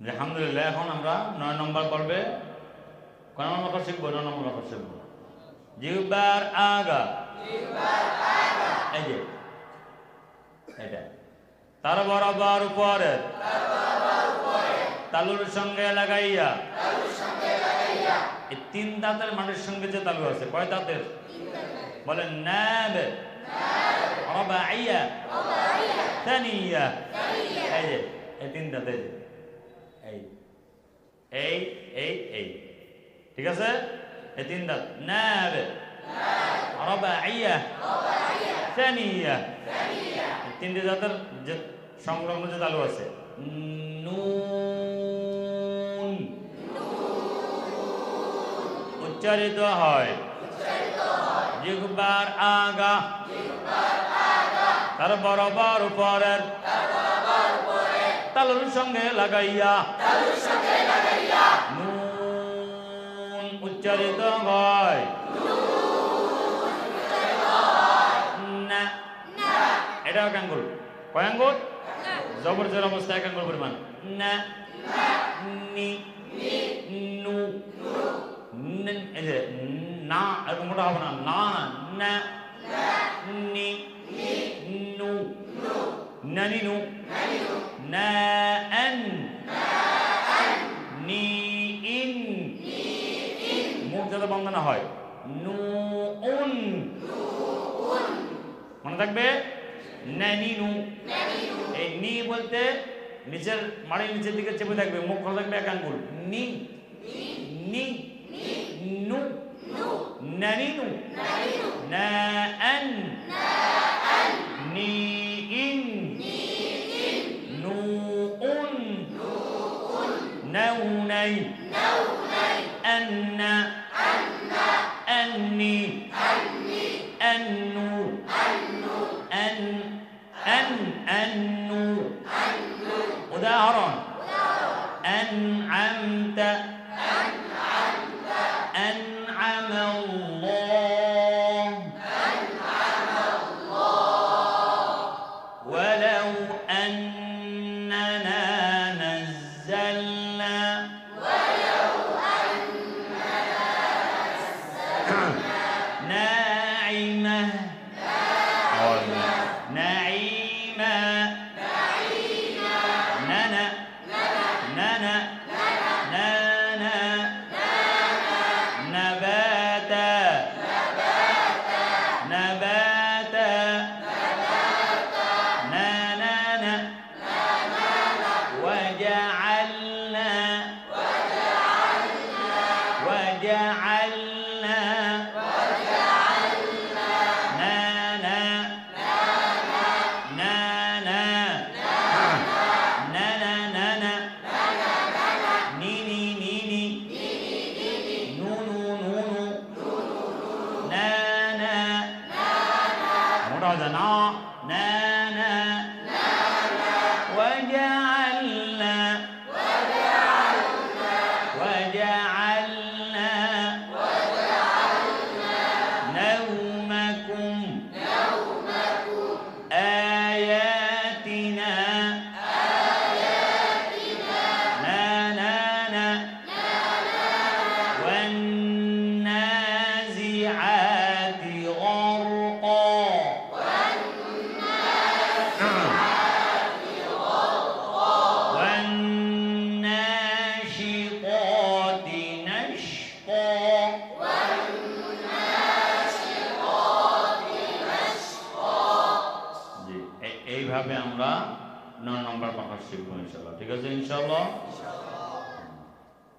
আলহামদুলিল্লাহ, এখন আমরা নয় নম্বর পর্বে কয় নম্বর কথা শিখব? নয় নম্বর কথা শিখব। জিহ্বার আগা। এই যে এটা তার বরাবর উপরে। তালুর সঙ্গে লাগাইয়া। এই তিন দাঁতের মানুষের সঙ্গে যে তালু আছে, কয় দাঁতের? বলেন ন্যাব রবাইয়া। থানিয়া এই যে, এই তিন দাঁত এই এই এই এই ঠিক আছে? এই তিন দাঁত। ন্যাব রবাইয়া। এই তিনটি দাঁতের যে সংলগ্ন যে তালু আছে। নুন। উচ্চারিত হয়। জিহ্বার আগা। তার বরাবর উপরের। তালুর সঙ্গে লাগাইয়া। নুন উচ্চারিত হয়। না। এটা এক আঙ্গুল। কয় আঙ্গুল? জবরজের অবস্থা এক আঙ্গুল পরিমাণ। না। নি। নু। ন- এরকম মোটা হবে না? না না। নি। নু। নানি নু। আন নি ইন মুখ যাতে বন্ধ না হয়। নু উন মনে থাকবে? নানি নু এই নি বলতে নিচের মাড়ির নিচের দিকে চেপে থাকবে। মুখ খোলা থাকবে এক আঙ্গুল। নি। নি। নু। নানি নু। না। نوني. نوني أن. أن أني. أني أنو. أنو أن. أن. أنو. أنو مدهرا أنعمت. أنعمت أنعم الله أنعم الله. ولو أن. مَا Sadhana, এইভাবে আমরা নয় নম্বর পাঠা শিখব ইনশাল্লাহ ঠিক আছে ইনশাল্লাহ